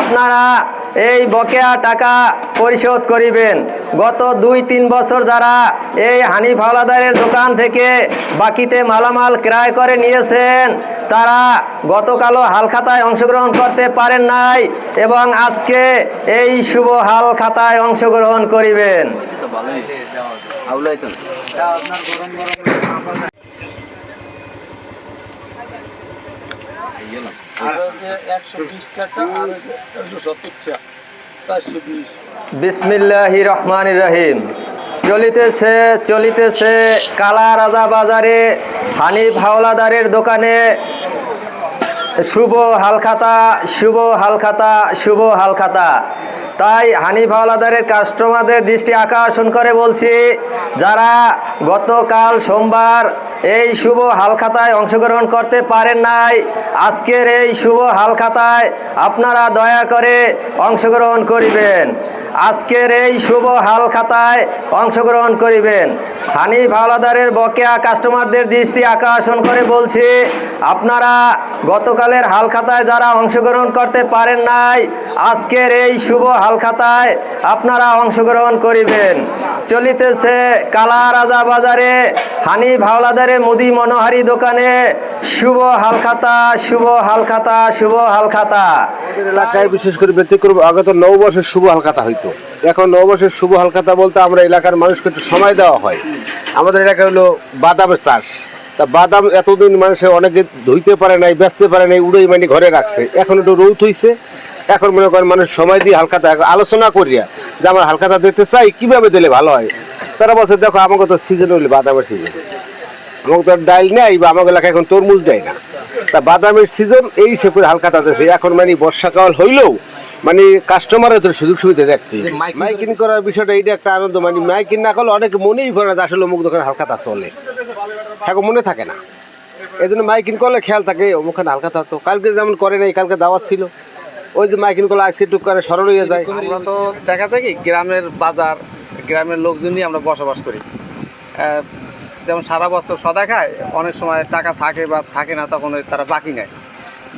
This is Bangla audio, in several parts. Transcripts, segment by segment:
আপনারা এই বকেয়া টাকা পরিশোধ করিবেন। গত দুই, তিন বছর যারা এই হানিফ হাওলাদারের দোকান থেকে বাকিতে মালামাল ক্রয় করে নিয়েছেন, তারা গতকালও হালখাতায় অংশগ্রহণ করতে পারেন নাই এবং আজকে এই শুভ হাল খাতায় অংশগ্রহণ করিবেন। বিসমিল্লাহি রহমান রহিম। চলিতেছে চলিতেছে কালা রাজা বাজারে হানিফ হাওলাদারের দোকানে শুভ হালখাতা শুভ হালখাতা শুভ হালখাতা। তাই হানিফ কাস্টমারদের দৃষ্টি আকর্ষণ করে বলছি, যারা গতকাল সোমবার এই শুভ হালখাতায় অংশগ্রহণ করতে পারেন নাই, আজকের এই শুভ হালখাতায় আপনারা দয়া করে অংশগ্রহণ করিবেন। আজকের এই শুভ হাল খাতায় অংশগ্রহণ করিবেন। হানিফ হাওলাদারের বকেয়া কাস্টমারদের দৃষ্টি আকর্ষণ করে বলছি, আপনারা গতকালের হাল খাতায় যারা অংশগ্রহণ করতে পারেন নাই, আজকের এই শুভ হাল খাতায় আপনারা অংশগ্রহণ করিবেন। চলিতেছে কালা রাজা বাজারে হানিফ হাওলাদারের মুদি মনোহারি দোকানে শুভ হালখাতা শুভ হালখাতা শুভ হালখাতা এলাকায় বিশেষ করে ব্যতিক্রম আগত নববর্ষের শুভ হালখাতা হইতো। এখন নববর্ষের শুভ হালখাতা বলতে আমরা এলাকার মানুষকে একটু সময় দেওয়া হয়। আমাদের এলাকায় হলো বাদামের চাষ। তা বাদাম এতদিন মানুষের অনেকে ধুইতে পারে নাই, বেচতে পারে নাই উড়েই মানে ঘরে রাখছে। এখন একটু রৌত হইছে। এখন মনে করেন মানুষ সময় দিয়ে হালখাতা আলোচনা করিয়া যে আমার হালখাতা দিতে চাই, কীভাবে দিলে ভালো হয়? তারা বলছে, দেখো, আমাকে তো সিজন হইলে, বাদামের সিজন আমাকে তো ডাইল নেই বা আমাকে এলাকায় এখন তরমুজ দেয় না। তা বাদামের সিজন এই সে করে হালকা তাতেছে এখন মানে বর্ষাকাল হইলেও মানে কাস্টমারের তো সুযোগ সুবিধা দেখতে। মাইকিং করার বিষয়টা এটা একটা আনন্দ মানে মাইকিং না করলে অনেকে মনেই করে না আসলে অমুক দোকানে হালকাতা চলে। এখন মনে থাকে না। এই জন্য মাইকিং করলে খেয়াল থাকে অমুখানে হালকাতা তো। কালকে যেমন করে নাই কালকে দাওয়াত ছিল। ওই যে মাইকিং করলে আজকে টুক করে সরল হয়ে যায়। আমরা তো দেখা যায় কি গ্রামের বাজার গ্রামের লোকজন নিয়ে আমরা বসবাস করি। যেমন সারা বছর সদা খায় অনেক সময় টাকা থাকে বা থাকে না তখন ওই তারা বাকি নেয়।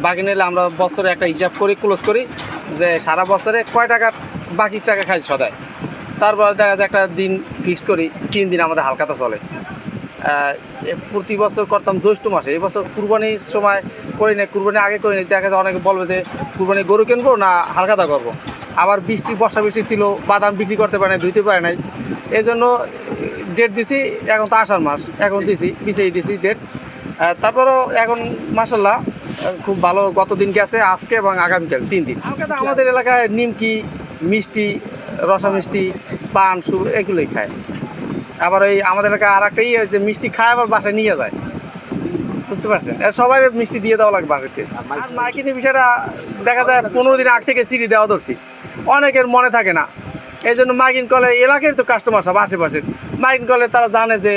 বাকি নিলে আমরা বছরে একটা হিসাব করি ক্লোজ করি। যে সারা বছরে কয় টাকা বাকি টাকা খাই সদায়? তারপর দেখা যায় একটা দিন ফিক্সড করি, তিন দিন আমাদের হালকাতা চলে। প্রতি বছর করতাম জ্যৈষ্ঠ মাসে। এই বছর কুরবানির সময় করি না কুরবানি আগে করি না দেখা যায় অনেকে বলবে যে, কুরবানি গরু কিনবো না হালকাতা করব? আবার বৃষ্টি, বর্ষা বৃষ্টি ছিল, বাদাম বিক্রি করতে পারে নাই, ধুইতে পারে নাই। এই জন্য ডেট দিছি, এখন তো আষাঢ় মাস। এখন দিছি পিছিয়ে দিছি ডেট তারপরও এখন মাসাল্লাহ খুব ভালো গত দিন গেছে আজকে এবং আগামীকাল তিন দিন। আমাদের এলাকায় নিমকি মিষ্টি রসা মিষ্টি পান সু এগুলোই খায়। আবার এই আমাদের এলাকায় আর একটা ইয়ে যে মিষ্টি খায় আবার বাসায় নিয়ে যায়। বুঝতে পারছেন? সবাই মিষ্টি দিয়ে দেওয়া লাগে বাসাতে। আর মাইকিনের বিষয়টা দেখা যায় পনেরো দিন আগ থেকে সিঁড়ি দেওয়া ধরছি। অনেকের মনে থাকে না। এই জন্য মাইকিন কলে এলাকার তো কাস্টমার সব আশেপাশের। মাইকিন কলে তারা জানে যে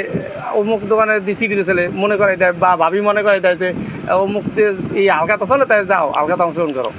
অমুক দোকানে সিটি দিয়েছিলে মনে করাই দেয় বা ভাবি মনে করাই দেয় যে, অমুক এই আলগাতা চলে, তাই যাও আলগাতা অংশগ্রহণ করো।